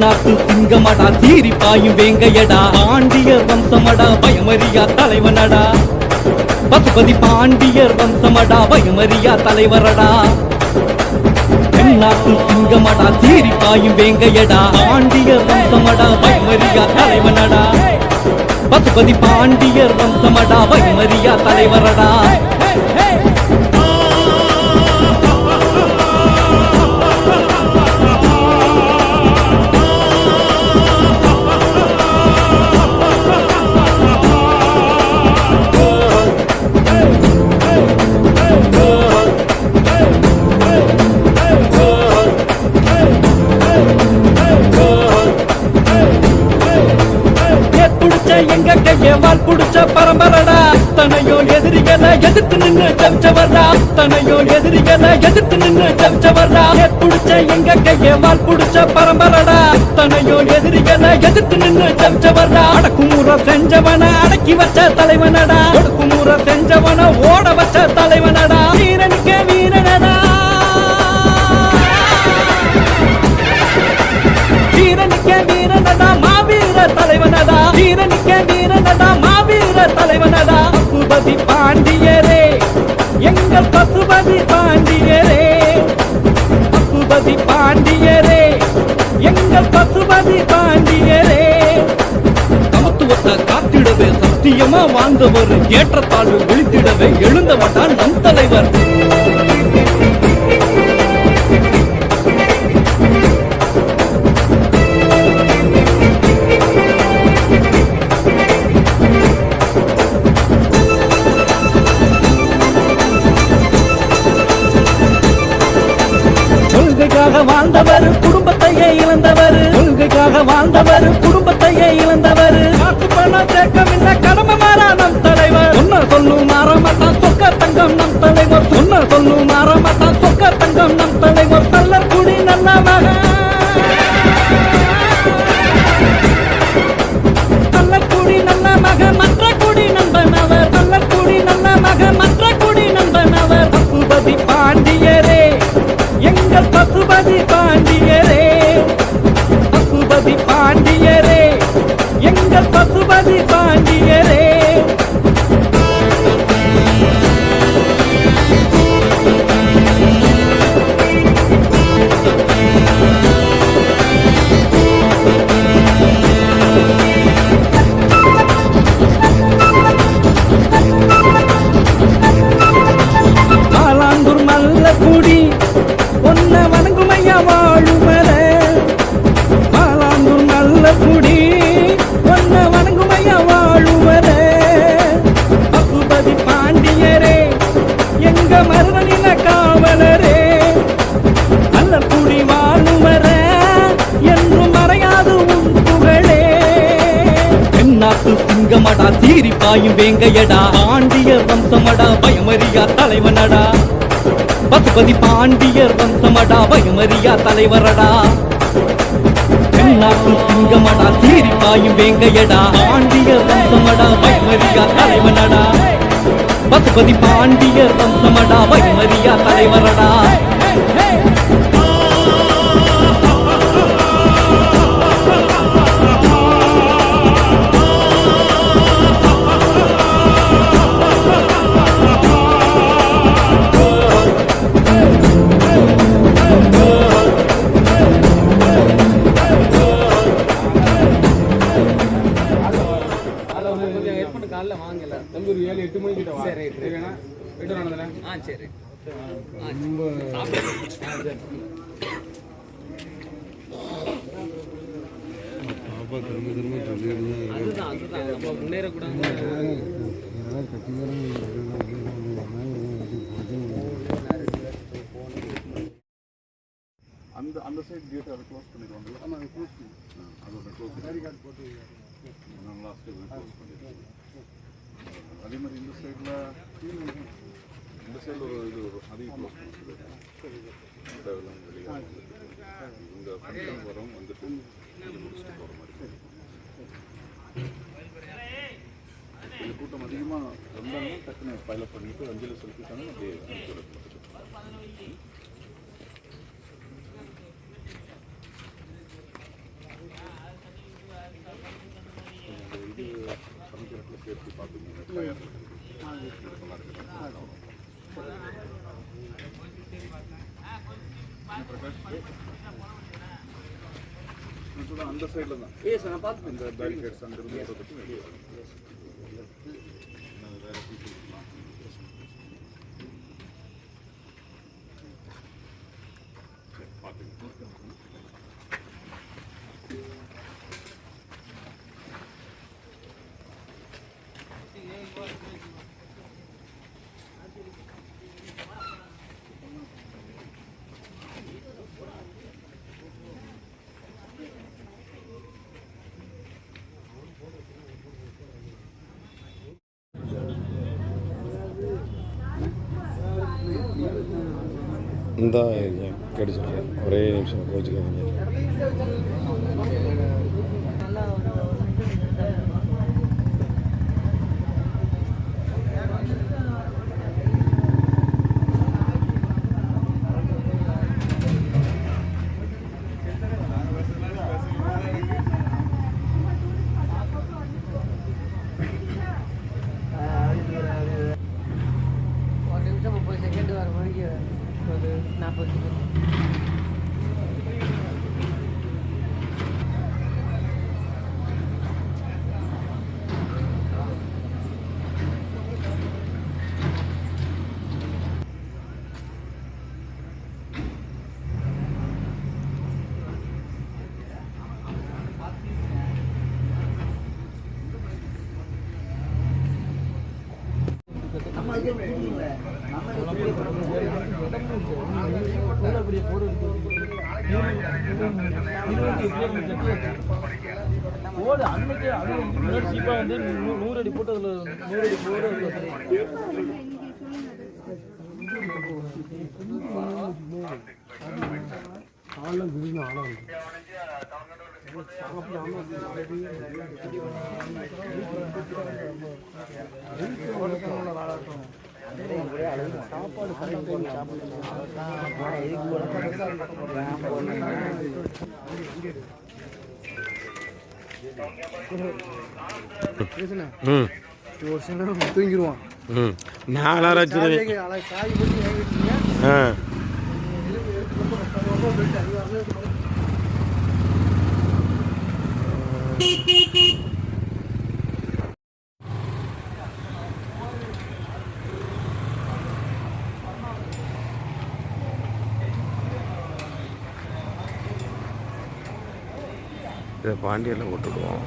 தென்னாட்டு சிங்கமடா தீரி பாயும் வேங்கையடா. பாண்டியர் வம்சமடா பயமறியா தலைவனடா. பசுபதி பாண்டியர் வம்சமடா பயமறியா தலைவரடா. தென்னாட்டு சிங்கமடா தீரி பாயும் வேங்கையடா. பாண்டியர் வம்சமடா பயமறியா தலைவனடா. பசுபதி பாண்டியர் வம்சமடா பயமறியா தலைவரடா. சவால் புடிச்ச பரம்பரடா. அத்தனையோ எதிரிகளை எதிர்த்து நின்னு ஜபிச்சவர்டா அத்தனையோ எதிரிகளை எதிர்த்து நின்று ஜபிச்சவர்டா ஏ புடிச்ச எங்க கைய வால் புடிச்ச பரம்பரடா. அத்தனையோ எதிரிகளை எதிர்த்து நின்னு ஜபிச்சவர்டா அடக்குமுற செஞ்சவன அடக்கி வச்ச தலைவனடா. ஒடுக்குமுறை செஞ்சவன ஓட வச்ச தலைவனடா. வீரனுக்கே காத்திடவே சத்தியமா வாழ்ந்தவர். ஏற்றத்தாழ்வு விழித்திடவே எழுந்தவட்டான் நம் தலைவர். கொள்கைக்காக வாழ்ந்தவர் குடும்பத்தையே இழந்தவர். கொள்கைக்காக வாழ்ந்தவர் நல்ல நல்ல குடி ஒன்ன வணங்குமையா வாழுமர மாலாந்தூர் நல்ல குடி ஒன்ன வணங்குமையா வாழுமர பகுபதி பாண்டியரே எங்க மருதனில காவலரே. நல்ல குடி வாழுமர என்றும் மறையாது உன் புகழே. தென்னாட்டு சிங்கமடா தீரி பாயும் வேங்கையடா. பாண்டியர் வம்சமடா பயமறியா தலைவனடா. பசுபதி பாண்டியர் வந்தமடா பயமறியா தலைவரடா. தென்னாட்டு சிங்கமடா தீரி பாயும் வேங்கையடா. பாண்டியர் வந்தமடா பயமறியா தலைவனடா. பசுபதி பாண்டியர் வந்தமடா பயமறியா தலைவரடா. ஆ சரி. பாப்பா திரும்ப திரும்ப சொல்லிடுது அதுதான் அதுதான். நம்ம முன்னேறக்கூடாது அந்த அந்த சைடு கேட் அதை க்ளோஸ் பண்ணி. அதோட க்ளோஸ் போட்டு க்ளோஸ் அதே மாதிரி இந்த சைடில் இந்த சைடில் ஒரு இது வரும். அதிக தேவையில்லாம வெளியாக இவங்க ஃபங்க்ஷன் வரோம் வந்துட்டு போகிற மாதிரி கூட்டம் அதிகமாக வந்தாங்கன்னா டக்குன்னு பைலட் பண்ணிட்டு அஞ்சலி சொல்லிட்டாங்க அப்படியே அனுப்பிச்சு இது சமைக்கிற சேர்த்து பார்த்துக்கோங்க நல்லா இருக்கணும் அந்த சைடில் தான் ஏ சார் நான் பார்த்துப்பேன் இந்த பேரிகேட்ஸ் அங்கிருந்து இந்த கிடைச்சிருக்கேன் ஒரே நிமிஷம் கோச்சுக்காதீங்க. ஒரு நாற்பது செகண்ட் ஓடு அன்னைக்கு அது சீப்பா வந்து நூறு அடி போட்டு அதுல நூறு அடி போடு. ம் ஒரு சில தூங்கிடுவான் ம். நாலாயிரம் வச்சுருவேன் காய் போட்டு வாங்கிட்டீங்க. ஆ. பாண்டியெல்லாம் விட்டுடுவோம்